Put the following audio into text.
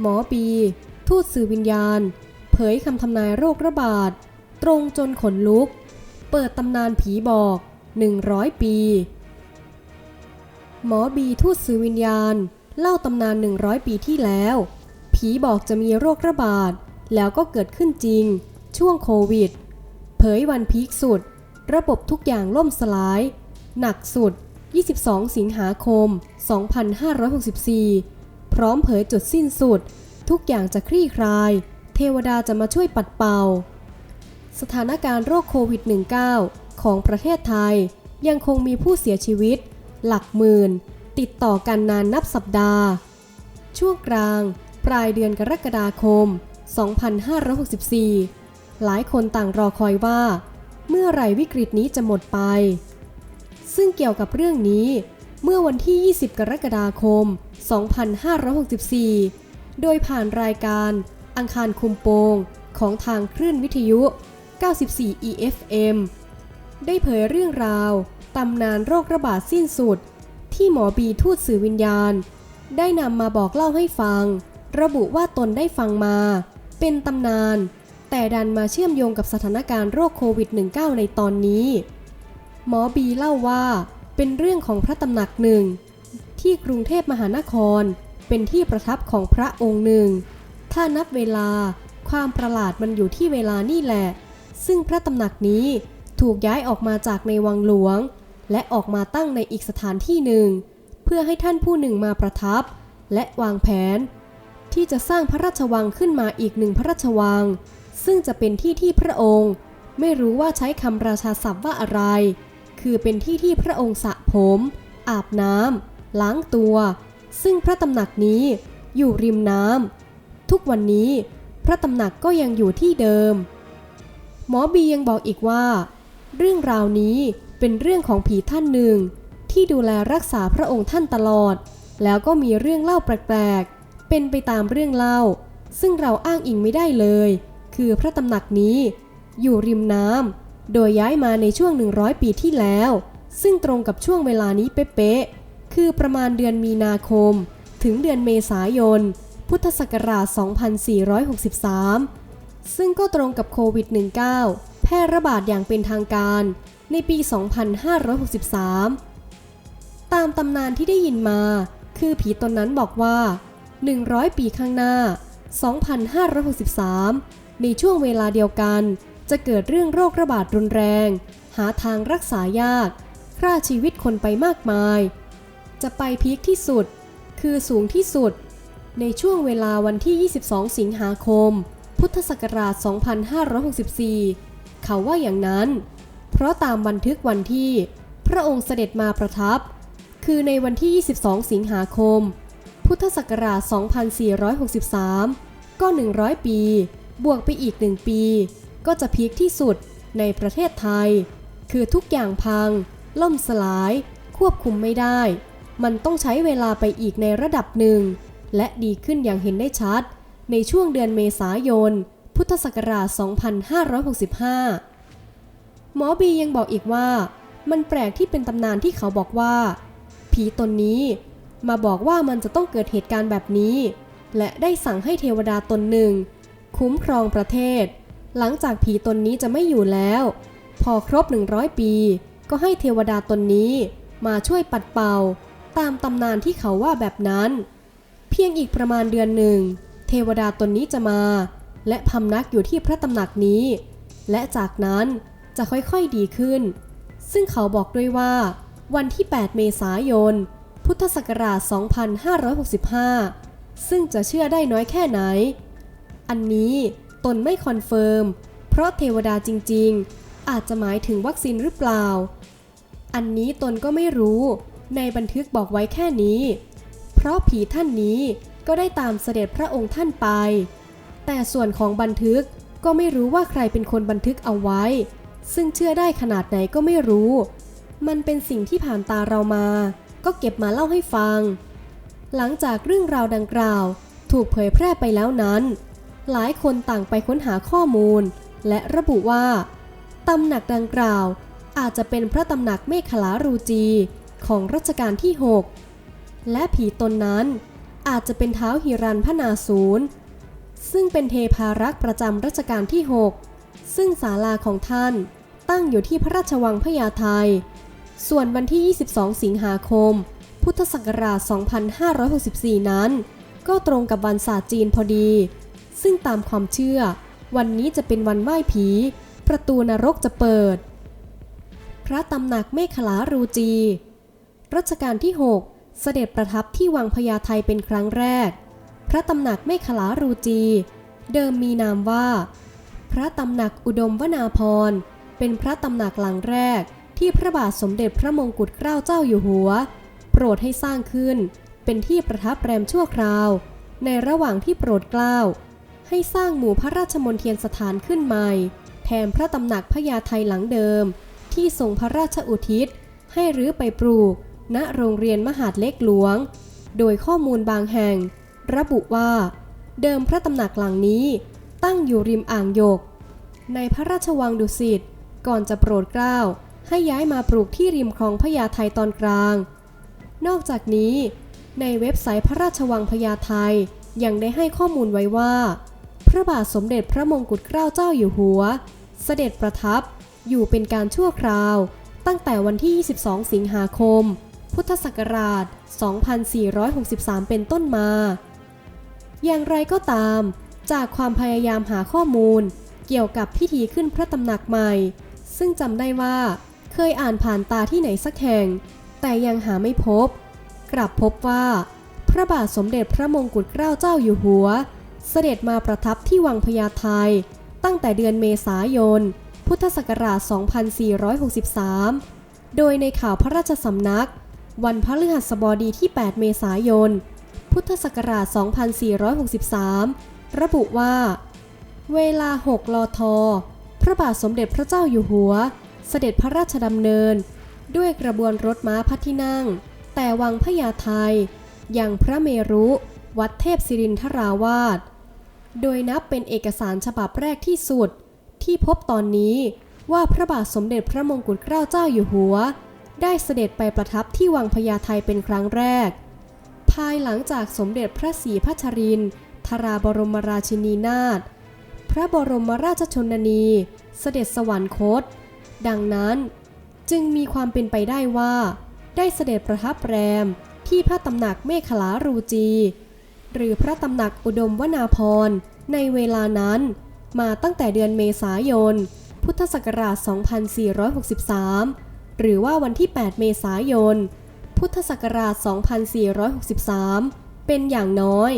หมอบีทูตสื่อวิญญาณ เผยคำทำนายโรคระบาด ตรงจนขนลุก เปิดตำนานผีบอก 100 ปี หมอบีทูตสื่อวิญญาณ เล่าตำนาน 100 ปีที่แล้ว ผีบอกจะมีโรคระบาด แล้วก็เกิดขึ้นจริง ช่วงโควิด เผยวันพีคสุด ระบบทุกอย่างล่มสลาย หนักสุด 22 สิงหาคม 2564 พร้อมเผยจุดสิ้นสุด ทุกอย่างจะคลี่คลาย เทวดาจะมาช่วยปัดเป่า สถานการณ์โรคโควิด -19 ของประเทศไทย ยังคงมีผู้เสียชีวิต หลักหมื่น ติดต่อกันนานนับสัปดาห์ ช่วงกลาง ปลายเดือนกรกฎาคม 2564 หลายคนต่างรอคอยว่า เมื่อไหร่วิกฤตนี้จะหมดไป ซึ่งเกี่ยวกับเรื่องนี้ เมื่อวันที่ 20 กรกฎาคม 2564 โดยผ่านรายการอังคารคุมโปงของทางคลื่นวิทยุ 94 EFM ได้เผยเรื่องราวตำนานโรคระบาดสิ้นสุด ที่หมอบีทูตสื่อวิญญาณ ได้นำมาบอกเล่าให้ฟัง ระบุว่าตนได้ฟังมา เป็นตำนาน แต่ดันมาเชื่อมโยงกับสถานการณ์โรคโควิด -19 ในตอนนี้ หมอบีเล่าว่า เป็นเรื่องของพระตำหนักหนึ่ง ที่กรุงเทพมหานคร เป็นที่ประทับของพระองค์หนึ่ง ถ้านับเวลาความประหลาดมันอยู่ที่เวลานี่แหละ ซึ่งพระตำหนักนี้ถูกย้ายออกมาจากในวังหลวง และออกมาตั้งในอีกสถานที่หนึ่ง เพื่อให้ท่านผู้หนึ่งมาประทับ และวางแผน ที่จะสร้างพระราชวังขึ้นมาอีกหนึ่งพระราชวัง ซึ่งจะเป็นที่ที่พระองค์ ไม่รู้ว่าใช้คำราชาศัพท์ว่าอะไร คือเป็นที่ที่พระองค์สระผม อาบน้ำล้างตัว ซึ่งพระตำหนักนี้อยู่ริมน้ำทุกวันนี้พระตำหนักก็ยังอยู่ที่เดิม หมอบียังบอกอีกว่า เรื่องราวนี้เป็นเรื่องของผีท่านหนึ่ง ที่ดูแลรักษาพระองค์ท่านตลอด แล้วก็มีเรื่องเล่าแปลกๆเป็นไปตามเรื่องเล่า ซึ่งเราอ้างอิงไม่ได้เลย คือพระตำหนักนี้ อยู่ริมน้ำ โดยย้ายมาในช่วง 100 ปีที่แล้ว ซึ่งตรงกับช่วงเวลานี้เป๊ะๆ คือประมาณเดือนมีนาคม ถึงเดือนเมษายน พุทธศักราช 2463 ซึ่งก็ตรงกับโควิด -19 แพร่ระบาดอย่างเป็นทางการในปี 2563 ตามตำนานที่ได้ยินมา คือผีตนนั้นบอกว่า 100 ปีข้างหน้า 2563 ในช่วงเวลาเดียวกัน จะเกิดเรื่องโรคระบาดรุนแรง หาทางรักษายากฆ่าชีวิตคนไปมากมาย จะไปพีคที่สุด คือสูงที่สุด ในช่วงเวลาวันที่ 22 สิงหาคม พุทธศักราช 2564 เขาว่าอย่างนั้น เพราะตามบันทึกวันที่ พระองค์เสด็จมาประทับ คือในวันที่ 22 สิงหาคม พุทธศักราช 2463 ก็ 100 ปี บวกไปอีก 1 ปี ก็จะพีคที่สุดในประเทศไทย คือทุกอย่างพัง ล่มสลาย ควบคุมไม่ได้ มันต้องใช้เวลาไปอีกในระดับหนึ่ง และดีขึ้นอย่างเห็นได้ชัด ในช่วงเดือนเมษายน พุทธศักราช 2565 หมอบียังบอกอีกว่า มันแปลกที่เป็นตำนานที่เขาบอกว่า ผีตนนี้มาบอกว่ามันจะต้องเกิดเหตุการณ์แบบนี้ และได้สั่งให้เทวดาตนหนึ่ง คุ้มครองประเทศ หลังจากผีตนนี้จะไม่อยู่แล้ว พอครบ 100 ปี ก็ให้เทวดาตนนี้มาช่วยปัดเป่า ตามตำนานที่เขาว่าแบบนั้น เพียงอีกประมาณเดือนหนึ่ง เทวดาตนนี้จะมา และพำนักอยู่ที่พระตำหนักนี้ และจากนั้นจะค่อยๆดีขึ้น ซึ่งเขาบอกด้วยว่า วันที่ 8 เมษายน พุทธศักราช 2565 ซึ่งจะเชื่อได้น้อยแค่ไหน อันนี้ ตนไม่คอนเฟิร์ม เพราะเทวดาจริงๆ อาจจะหมายถึงวัคซีนหรือเปล่า อันนี้ตนก็ไม่รู้ ในบันทึกบอกไว้แค่นี้ เพราะผีท่านนี้ก็ได้ตามเสด็จพระองค์ท่านไป แต่ส่วนของบันทึกก็ไม่รู้ว่าใครเป็นคนบันทึกเอาไว้ ซึ่งเชื่อได้ขนาดไหนก็ไม่รู้ มันเป็นสิ่งที่ผ่านตาเรามา ก็เก็บมาเล่าให้ฟัง หลังจากเรื่องราวดังกล่าว ถูกเผยแพร่ไปแล้วนั้น หลายคนต่างไปค้นหาข้อมูล และระบุว่า ตำหนักดังกล่าว อาจจะเป็นพระตำหนักเมฆขลารูจีของรัชกาลที่ 6 และผีตนนั้นอาจจะเป็นเท้าหิรันพนาศูนย์ซึ่งเป็นเทพารักษ์ประจำรัชกาลที่ 6 ซึ่งศาลาของท่านตั้งอยู่ที่พระราชวังพญาไทส่วนวันที่ 22 สิงหาคม พุทธศักราช 2564 นั้น ก็ตรงกับวันศาสตร์จีนพอดี ซึ่งตามความเชื่อ วันนี้จะเป็นวันไหว้ผี ประตูนรกจะเปิด พระตำหนักเมขลารูจี รัชกาลที่ 6 เสด็จประทับที่วังพญาไทเป็นครั้งแรก พระตำหนักเมขลารูจี เดิมมีนามว่า พระตำหนักอุดมวนาพร เป็นพระตำหนักหลังแรกที่พระบาทสมเด็จพระมงกุฎเกล้าเจ้าอยู่หัว โปรดให้สร้างขึ้น เป็นที่ประทับแรมชั่วคราว ในระหว่างที่โปรดเกล้า ให้สร้างหมู่พระราชมนเทียนสถานขึ้นใหม่ แทนพระตำหนักพญาไทหลังเดิม ที่ทรงพระราชอุทิศ ให้รื้อไปปลูก ณโรงเรียนมหาดเล็กหลวง โดยข้อมูลบางแห่ง ระบุว่า เดิมพระตำหนักหลังนี้ ตั้งอยู่ริมอ่างยก ในพระราชวังดุสิตก่อนจะโปรดเกล้าให้ย้ายมาปลูกที่ริมคลองพญาไทตอนกลาง นอกจากนี้ ในเว็บไซต์พระราชวังพญาไทยังได้ให้ข้อมูลไว้ว่า ระบาทสมเด็จพระมงกุฎเกล้าเจ้าอยู่หัว เสด็จประทับอยู่เป็นการชั่วคราว ตั้งแต่วันที่ 22 สิงหาคม พุทธศักราช 2463 เป็นต้นมา อย่างไรก็ตาม จากความพยายามหาข้อมูล เกี่ยวกับพิธีขึ้นพระตำหนักใหม่ ซึ่งจำได้ว่าเคยอ่านผ่านตาที่ไหนสักแห่ง แต่ยังหาไม่พบ กลับพบว่า พระบาทสมเด็จพระมงกุฎเกล้าเจ้าอยู่หัว เสด็จมาประทับที่วังพญาไทตั้งแต่เดือนเมษายน พุทธศักราช 2463 โดยในข่าวพระราชสำนัก วันพฤหัสบดีที่ 8 เมษายน พุทธศักราช 2463 ระบุว่า เวลา 6 ลท พระบาทสมเด็จพระเจ้าอยู่หัว เสด็จพระราชดำเนิน ด้วยกระบวนรถม้าพระที่นั่ง แต่วังพญาไทยยังพระเมรุ วัดเทพศิรินทราวาส โดยนับเป็นเอกสารฉบับแรกที่สุด ที่พบตอนนี้ว่าพระบาทสมเด็จพระมงกุฎเกล้าเจ้าอยู่หัว ได้เสด็จไปประทับที่วังพญาไทเป็นครั้งแรก ภายหลังจากสมเด็จพระศรีพัชรินทราบรมราชินีนาถพระบรมราชชนนี เสด็จสวรรคต ดังนั้นจึงมีความเป็นไปได้ว่า ได้เสด็จประทับแรมที่พระตำหนักเมขลารูจี หรือพระตำหนักอุดมวนาพร ในเวลานั้น มาตั้งแต่เดือนเมษายน พุทธศักราช 2463 หรือว่าวันที่ 8 เมษายน พุทธศักราช 2463 เป็นอย่างน้อย